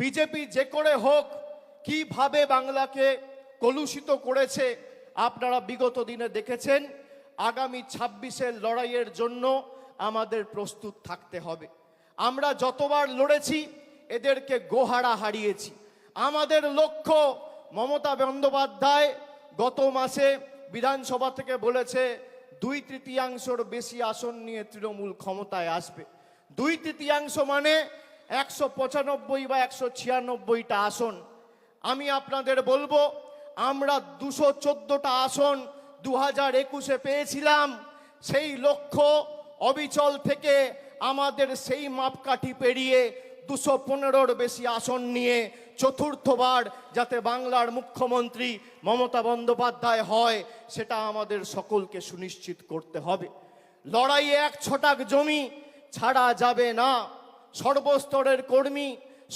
BJP যে করে হোক, কীভাবে বাংলাকে কলুষিত করেছে, আপনারা বিগত দিনে দেখেছেন, আগামী ছাব্বিশের লড়াইয়ের জন্য আমাদের প্রস্তুত থাকতে হবে। আমরা যতবার লড়েছি, এদেরকে গোহারা হারিয়েছি। আমাদের লক্ষ্য মমতা বন্দ্যোপাধ্যায় গত মাসে বিধানসভা থেকে বলেছে, দুই তৃতীয়াংশর বেশি আসন নিয়ে তৃণমূল ক্ষমতায় আসবে। দুই তৃতীয়াংশ মানে একশো পঁচানব্বই বা একশো ছিয়ানব্বইটা আসন। আমি আপনাদের বলব, আমরা দুশো চোদ্দোটা আসন দু হাজার একুশে পেয়েছিলাম। সেই লক্ষ্য অবিচল থেকে আমাদের সেই মাপকাঠি পেরিয়ে দুশো পনেরোর বেশি আসন নিয়ে চতুর্থবার যাতে বাংলার মুখ্যমন্ত্রী মমতা বন্দ্যোপাধ্যায় হয়, সেটা আমাদের সকলকে সুনিশ্চিত করতে হবে। লড়াইয়ে এক ছটাক জমি ছাড়া যাবে না। সর্বস্তরের কর্মী,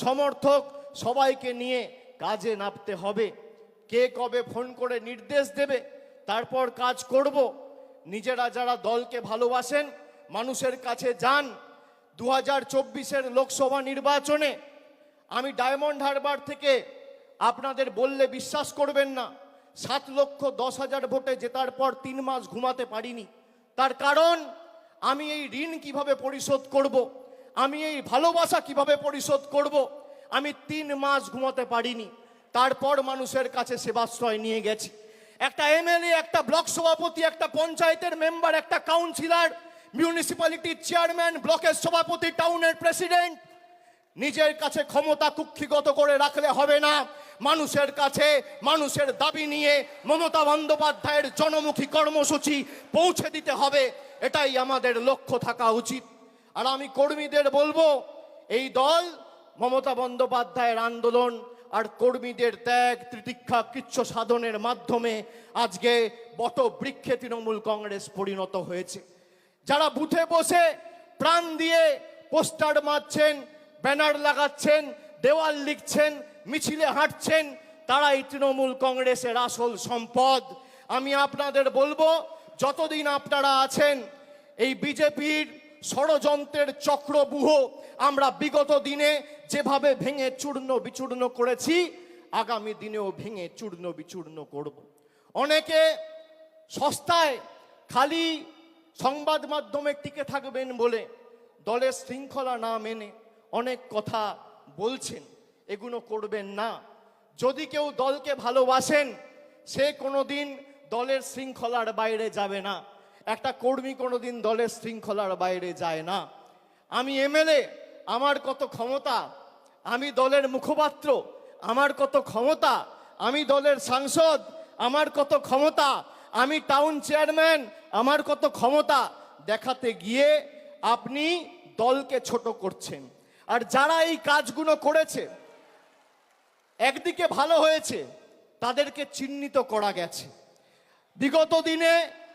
সমর্থক সবাইকে নিয়ে কাজে নামতে হবে। কে কবে ফোন করে নির্দেশ দেবে, তারপর কাজ করব। নিজেরা যারা দলকে ভালোবাসেন, মানুষের কাছে যান। দু হাজার চব্বিশের লোকসভা নির্বাচনে আমি ডায়মন্ড হারবার থেকে আপনাদের বললে বিশ্বাস করবেন না, সাত লক্ষ দশ হাজার ভোটে জেতার পর তিন মাস ঘুমাতে পারিনি। তার কারণ, আমি এই ঋণ কীভাবে পরিশোধ করব। আমি এই ভালোবাসা কীভাবে পরিশোধ করব। আমি তিন মাস ঘুমাতে পারিনি। তারপর মানুষের কাছে সেবাশ্রয় নিয়ে গেছি। একটা এমএলএ, একটা ব্লক সভাপতি, একটা পঞ্চায়েতের মেম্বার, একটা কাউন্সিলর মিউনিসিপ্যালিটির চেয়ারম্যান ব্লকের সভাপতি, টাউনের প্রেসিডেন্ট নিজের কাছে ক্ষমতা কুক্ষিগত করে রাখলে হবে না। মানুষের কাছে, মানুষের দাবি নিয়ে মমতা বন্দ্যোপাধ্যায়ের জনমুখী কর্মসূচি পৌঁছে দিতে হবে। এটাই আমাদের লক্ষ্য থাকা উচিত। আর আমি কর্মীদের বলব, এই দল মমতা বন্দ্যোপাধ্যায়ের আন্দোলন আর কর্মীদের ত্যাগ, তিতিক্ষা, কৃচ্ছ সাধনের মাধ্যমে আজকে বট বৃক্ষে তৃণমূল কংগ্রেস পরিণত হয়েছে। যারা বুথে বসে প্রাণ দিয়ে পোস্টার মারছেন, ব্যানার লাগাচ্ছেন, দেওয়াল লিখছেন, মিছিলে হাঁটছেন, তারাই তৃণমূল কংগ্রেসের আসল সম্পদ। আমি আপনাদের বলব, যতদিন আপনারা আছেন, এই বিজেপির ষড়যন্ত্রের চক্রবুহ আমরা বিগত দিনে যেভাবে ভেঙে চূর্ণ বিচূর্ণ করেছি, আগামী দিনেও ভেঙে চূর্ণ বিচূর্ণ করব। অনেকে সস্তায় খালি সংবাদ মাধ্যমে টিকে থাকবেন বলে দলের শৃঙ্খলা না মেনে অনেক কথা বলছেন। এগুলো করবেন না। যদি কেউ দলকে ভালোবাসেন, সে কোনোদিন দলের শৃঙ্খলার বাইরে যাবে না। একটা কর্মী কোনোদিন দলের শৃঙ্খলার বাইরে যায় না। আমি এমএলএ, আমার কত ক্ষমতা? আমি দলের মুখপাত্র, আমার কত ক্ষমতা? আমি দলের সাংসদ, আমার কত ক্ষমতা? আমি টাউন চেয়ারম্যান, আমার কত ক্ষমতা? দেখাতে গিয়ে আপনি দলকে ছোট করছেন। আর যারা এই কাজগুলো করেছে, একদিকে ভালো হয়েছে, তাদেরকে চিহ্নিত করা গেছে। বিগত দিনে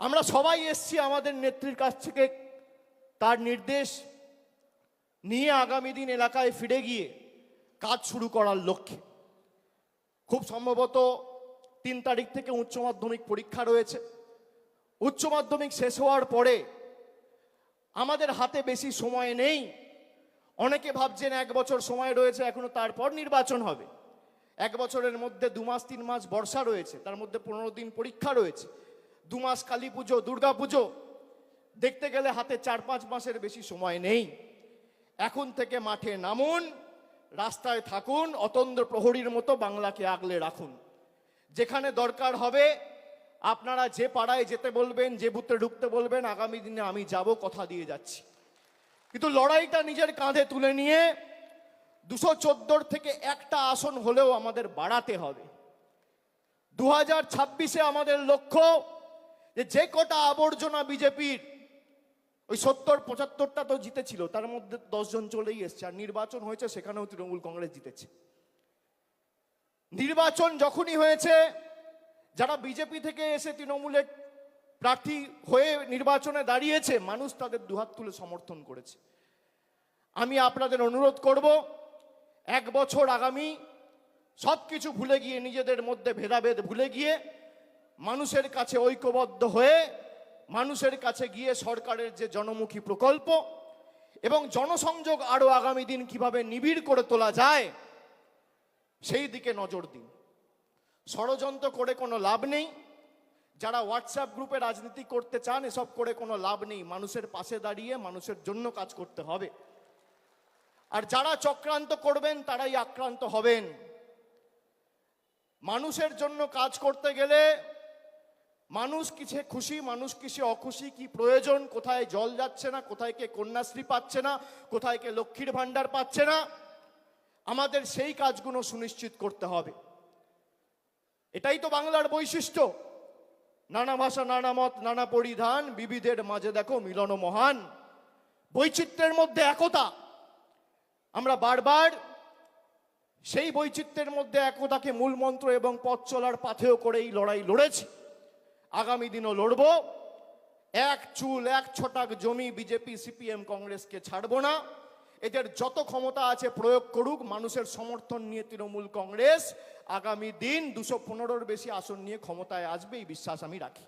আমরা সবাই এসছি আমাদের নেত্রীর কাছ থেকে। তার নির্দেশ নিয়ে আগামী দিন এলাকায় ফিরে গিয়ে কাজ শুরু করার লক্ষ্যে। খুব সম্ভবত তিন তারিখ থেকে উচ্চ মাধ্যমিক পরীক্ষা রয়েছে। উচ্চ মাধ্যমিক শেষ হওয়ার পরে আমাদের হাতে বেশি সময় নেই। অনেকে ভাবছেন এক বছর সময় রয়েছে, এখনও তারপর নির্বাচন হবে। এক বছরের মধ্যে দু মাস, তিন মাস বর্ষা রয়েছে, তার মধ্যে পনেরো দিন পরীক্ষা রয়েছে। দু মাস কালী পুজো, দুর্গা পুজো, দেখতে গেলে হাতে চার পাঁচ মাসের বেশি সময় নেই। এখন থেকে মাঠে নামুন, রাস্তায় থাকুন, অতন্দ্র প্রহরীর মতো বাংলাকে আগলে রাখুন। যেখানে দরকার হবে, আপনারা যে পাড়ায় যেতে বলবেন, যে বুথে ঢুকতে বলবেন, আগামী দিনে আমি যাব, কথা দিয়ে যাচ্ছি। কিন্তু লড়াইটা নিজের কাঁধে তুলে নিয়ে দুশো চোদ্দোর থেকে একটা আসন হলেও আমাদের বাড়াতে হবে। দু হাজার ছাব্বিশে আমাদের লক্ষ্য যে যে কটা আবর্জনা বিজেপির, ওই সত্তর, পঁচাত্তরটা তো জিতেছিল, তার মধ্যে দশজন চলেই এসছে, আর নির্বাচন হয়েছে, সেখানেও তৃণমূল কংগ্রেস জিতেছে। নির্বাচন যখনই হয়েছে, যারা বিজেপি থেকে এসে তৃণমূলের প্রার্থী হয়ে নির্বাচনে দাঁড়িয়েছে, মানুষ তাদের দুহাত তুলে সমর্থন করেছে। আমি আপনাদের অনুরোধ করব, এক বছর আগামী সব কিছু ভুলে গিয়ে, নিজেদের মধ্যে ভেদাভেদ ভুলে গিয়ে মানুষের কাছে ঐক্যবদ্ধ হয়ে মানুষের কাছে গিয়ে সরকারের যে জনমুখী প্রকল্প এবং জনসংযোগ আরও আগামী দিন কীভাবে নিবিড় করে তোলা যায়, সেই দিকে নজর দিন। ষড়যন্ত্র করে কোনো লাভ নেই। যারা হোয়াটসঅ্যাপ গ্রুপে রাজনীতি করতে চান, এসব করে কোনো লাভ নেই। মানুষের পাশে দাঁড়িয়ে মানুষের জন্য কাজ করতে হবে। আর যারা চক্রান্ত করবেন, তারাই আক্রান্ত হবেন। মানুষের জন্য কাজ করতে গেলে মানুষ কিসে খুশি, মানুষ কিসে অখুশি, কি প্রয়োজন, কোথায় জল যাচ্ছে না, কোথায় কে কন্যাশ্রী পাচ্ছে না, কোথায় কে লক্ষ্মীর ভাণ্ডার পাচ্ছে না, আমাদের সেই কাজগুলো সুনিশ্চিত করতে হবে। এটাই তো বাংলার বৈশিষ্ট্য। নানা ভাষা, নানা মত, নানা পরিধান, বিবিধের মাঝে দেখো মিলন মহান। বৈচিত্র্যের মধ্যে একতা। আমরা বারবার সেই বৈচিত্র্যের মধ্যে একতাকে মূল মন্ত্র এবং পথ চলার পাথেও করে এই লড়াই লড়েছি। আগামী দিনও লড়ব। এক চুল, এক ছটাক জমি বিজেপি, সিপিএম, কংগ্রেসকে ছাড়ব না। এদের যত ক্ষমতা আছে প্রয়োগ করুক, মানুষের সমর্থন নিয়ে তৃণমূল কংগ্রেস আগামী দিন দুশো পনেরোর বেশি আসন নিয়ে ক্ষমতায় আসবে এই বিশ্বাস আমি রাখি।